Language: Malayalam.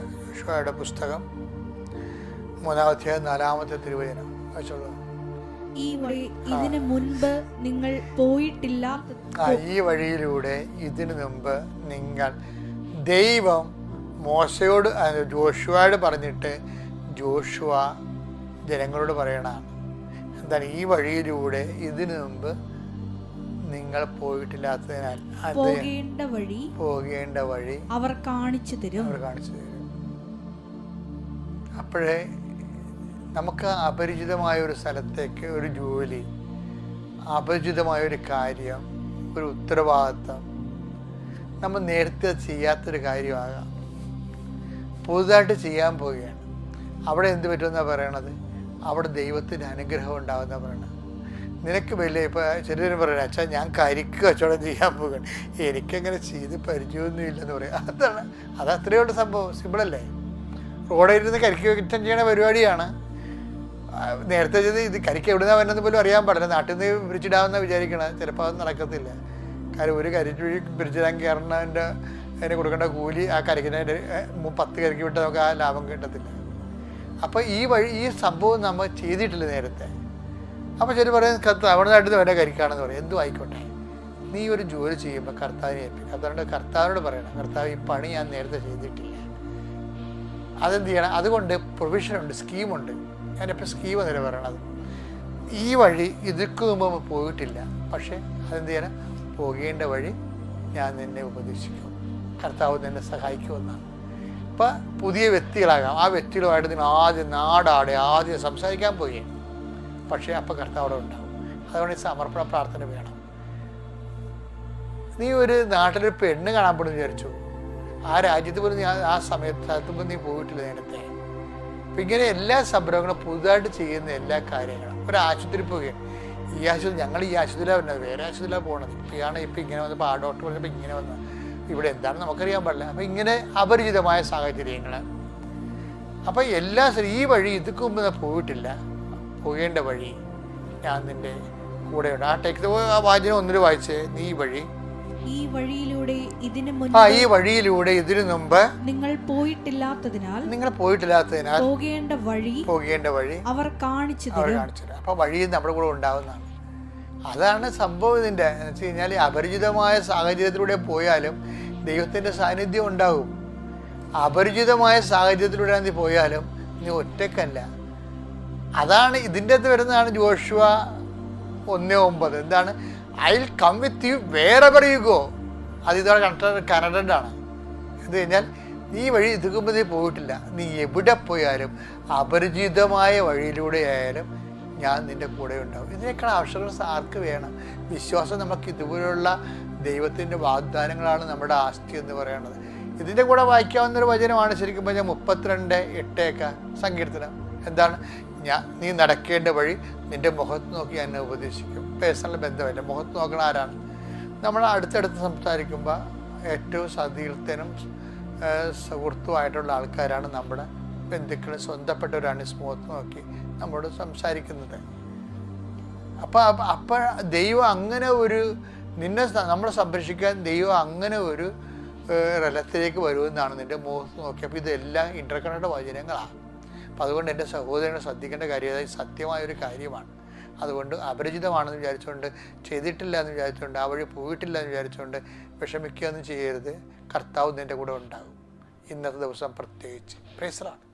ജോഷുവയുടെ പുസ്തകം മൂന്നാമത്തെ നാലാമത്തെ തിരുവചനം. ഈ വഴി ഇതിനു മുൻപ് നിങ്ങൾ പോയിട്ടില്ലാത്ത ഈ വഴിയിലൂടെ ഇതിനു മുമ്പ് നിങ്ങൾ ദൈവം മോശയോട് ജോഷുവയോട് പറഞ്ഞിട്ട് ജോഷുവ ജനങ്ങളോട് പറയണാണ് എന്താണ് ഈ വഴിയിലൂടെ ഇതിനു മുമ്പ് നിങ്ങൾ പോയിട്ടില്ലാത്തതിനാൽ പോകേണ്ട വഴി പോകേണ്ട വഴി അവർ കാണിച്ചു തരും. അവർ കാണിച്ചു തരും. അപ്പോഴേ നമുക്ക് അപരിചിതമായ ഒരു സ്ഥലത്തേക്ക് ഒരു ജോലി അപരിചിതമായ ഒരു കാര്യം ഒരു ഉത്തരവാദിത്തം നമ്മൾ നേരത്തെ ചെയ്യാത്തൊരു കാര്യമാകാം. പുതുതായിട്ട് ചെയ്യാൻ പോവുകയാണ്. അവിടെ എന്ത് പറ്റുമെന്നാണ് പറയണത്? അവിടെ ദൈവത്തിന്റെ അനുഗ്രഹം ഉണ്ടാകുന്ന പറയണത്. നിനക്ക് വലിയ ഇപ്പോൾ ചെറിയൊരു പറയണ അച്ഛാ ഞാൻ കരിക്ക് കച്ചവടം ചെയ്യാൻ പോകുകയാണ് എനിക്കങ്ങനെ ചെയ്ത് പരിചയമൊന്നും ഇല്ലെന്ന് പറയാം. അതാണ് അത് അത്രയുള്ള സംഭവം. സിമ്പിളല്ലേ റോഡിൽ ഇരുന്ന് കരിക്ക് കിറ്റം ചെയ്യണ പരിപാടിയാണ്. നേരത്തെ ചെയ്ത് ഇത് കരിക്ക് എവിടെ നിന്നാണ് വരുന്നത് പോലും അറിയാൻ പാടില്ല. നാട്ടിൽ നിന്ന് പിരിച്ചിടാമെന്ന് വിചാരിക്കണത്. ചിലപ്പോൾ അത് നടക്കത്തില്ല. കാര്യം ഒരു കരിക്ക് പിരിച്ചിടാൻ കയറണതിന്റെ അതിന് കൊടുക്കേണ്ട കൂലി ആ കരിക്കിനെ പത്ത് കരിക്ക് വിട്ട് നമുക്ക് ആ ലാഭം കിട്ടത്തില്ല. അപ്പോൾ ഈ വഴി ഈ സംഭവം നമ്മൾ ചെയ്തിട്ടില്ല നേരത്തെ. അപ്പോൾ ശരി പറയും അവിടെ നാട്ടിൽ വേണ്ട കരിക്കാണെന്ന് പറയും. എന്തും ആയിക്കോട്ടെ. നീ ഒരു ജോലി ചെയ്യുമ്പോൾ കർത്താവിനെ ഏൽപ്പിക്കും. അതുകൊണ്ട് കർത്താവിനോട് പറയണം. കർത്താവ് ഈ പണി ഞാൻ നേരത്തെ ചെയ്തിട്ടില്ല. അതെന്ത് ചെയ്യണം? അതുകൊണ്ട് പ്രൊവിഷനുണ്ട് സ്കീമുണ്ട്. ഞാനിപ്പോൾ സ്കീം എന്നല്ല പറയണത്. ഈ വഴി ഇതുക്ക് മുമ്പ് പോയിട്ടില്ല. പക്ഷേ അതെന്ത് ചെയ്യണം? പോകേണ്ട വഴി ഞാൻ നിന്നെ ഉപദേശിക്കും. കർത്താവ് നിന്നെ സഹായിക്കുമെന്നാണ്. ഇപ്പം പുതിയ വ്യക്തികളാകാം. ആ വ്യക്തികളുമായിട്ട് നിങ്ങൾ ആദ്യം നാടാടെ ആദ്യം സംസാരിക്കാൻ പോയി. പക്ഷേ അപ്പം കർത്താവ് ഉണ്ടാവും. അതുകൊണ്ട് ഈ സമർപ്പണ പ്രാർത്ഥന വേണം. നീ ഒരു നാട്ടിലൊരു പെണ്ണ് കാണാൻ പോണെന്ന് വിചാരിച്ചു? ആ രാജ്യത്ത് പോലും നീ ആ- സമയത്ത് സ്ഥലത്ത് നീ പോയിട്ടില്ല നേരത്തെ. അപ്പം ഇങ്ങനെ എല്ലാ സംരംഭങ്ങളും പുതുതായിട്ട് ചെയ്യുന്ന എല്ലാ കാര്യങ്ങളും. ഒരു ആശുപത്രി പോവുകയാണ് ഈ ആശുപത്രി ഞങ്ങൾ ഈ ആശുപത്രിയിലാണ് വരുന്നത്. വേറെ ആശുപത്രിയിലാണ് പോകണത് ഇപ്പം ഇപ്പൊ ഇങ്ങനെ വന്നപ്പോൾ ആ ഡോക്ടർ പറഞ്ഞപ്പോൾ ഇങ്ങനെ വന്ന്. ഇവിടെ എന്താണെന്ന് നമുക്കറിയാൻ പാടില്ല. അപ്പം ഇങ്ങനെ അപരിചിതമായ സാഹചര്യങ്ങൾ അപ്പം എല്ലാ ഈ വഴി ഇതുക്ക് മുമ്പ് പോയിട്ടില്ല. പോകേണ്ട വഴി ഞാൻ നിന്റെ കൂടെയുണ്ട്. ആ ടെക്സ്റ്റ് ആ വാചനം ഒന്നിൽ വായിച്ച്. നീ വഴി ഈ വഴിയിലൂടെ ഇതിനു മുൻപ് ആ ഈ വഴിയിലൂടെ ഇതിനു മുമ്പ് നിങ്ങൾ പോയിട്ടില്ലാത്തതിനാൽ നിങ്ങൾ പോയിട്ടില്ലാത്തതിനാൽ പോകേണ്ട വഴി പോകേണ്ട വഴി അവർ കാണിച്ചു അവർ തരും കാണിച്ചു തരും. അപ്പോൾ വഴി നമ്മുടെ കൂടെ ഉണ്ടാവുന്നതാണ്. അതാണ് സംഭവം ഇതിന്റെ എന്ന് വെച്ച് കഴിഞ്ഞാൽ അപരിചിതമായ സാഹചര്യത്തിലൂടെ പോയാലും ദൈവത്തിന്റെ സാന്നിധ്യം ഉണ്ടാകും അപരിചിതമായ സാഹചര്യത്തിലൂടെ നീ പോയാലും നീ ഒറ്റക്കല്ല അതാണ് ഇതിന്റെ അകത്ത് വരുന്നതാണ് ജോഷുവ ഒന്നേ ഒമ്പത്. എന്താണ്? I will come with you വേറെ ഗോ അത് ഇതുവരെ കണക്ടർ കനഡഡ് എന്ന് കഴിഞ്ഞാൽ നീ വഴി ഇതുക്കുമ്പോൾ നീ പോയിട്ടില്ല. നീ എവിടെ പോയാലും അപരിചിതമായ വഴിയിലൂടെ ആയാലും ഞാൻ നിന്റെ കൂടെ ഉണ്ടാവും. ഇതിനേക്കാൾ ആവശ്യങ്ങൾ ആർക്ക് വേണം? വിശ്വാസം നമുക്ക് ഇതുപോലുള്ള ദൈവത്തിന്റെ വാഗ്ദാനങ്ങളാണ് നമ്മുടെ ആസ്തി എന്ന് പറയുന്നത് ഇതിന്റെ കൂടെ വായിക്കാവുന്നൊരു വചനമാണ് ശരിക്കും പറഞ്ഞാൽ മുപ്പത്തിരണ്ട് എട്ടേക്ക സങ്കീർത്തനം. എന്താണ്? ഞാൻ നീ നടക്കേണ്ട വഴി നിന്റെ മുഖത്ത് നോക്കി എന്നെ ഉപദേശിക്കും. പേഴ്സണൽ ബന്ധമില്ല മുഖത്ത് നോക്കണ ആരാണ്? നമ്മൾ അടുത്തടുത്ത് സംസാരിക്കുമ്പോൾ ഏറ്റവും സതീർത്ഥനും ഏഹ് സുഹൃത്തുമായിട്ടുള്ള ആൾക്കാരാണ് നമ്മുടെ ബന്ധുക്കൾ. സ്വന്തപ്പെട്ടവരാണ് മുഖത്ത് നോക്കി നമ്മളോട് സംസാരിക്കുന്നത്. അപ്പോൾ അപ്പോൾ ദൈവം അങ്ങനെ ഒരു നിന്നെ നമ്മളെ സംരക്ഷിക്കാൻ ദൈവം അങ്ങനെ ഒരു റലത്തിലേക്ക് വരുമെന്നാണ് നിന്റെ മുഖത്ത് നോക്കിയപ്പോൾ ഇതെല്ലാം ഇന്റർകണക്ട് വചനങ്ങളാണ് അപ്പം അതുകൊണ്ട് എന്റെ സഹോദരനെ ശ്രദ്ധിക്കേണ്ട കാര്യം സത്യമായൊരു കാര്യമാണ്. അതുകൊണ്ട് അപരിചിതമാണെന്ന് വിചാരിച്ചുകൊണ്ട് ചെയ്തിട്ടില്ല എന്ന് വിചാരിച്ചുകൊണ്ട് ആ വഴി പോയിട്ടില്ല എന്ന് വിചാരിച്ചുകൊണ്ട് വിഷമിക്കുകയൊന്നും ചെയ്യരുത്. കർത്താവ് നിന്റെ കൂടെ ഉണ്ടാകും. ഇന്നത്തെ ദിവസം പ്രത്യേകിച്ച്. പ്രേസറാണ്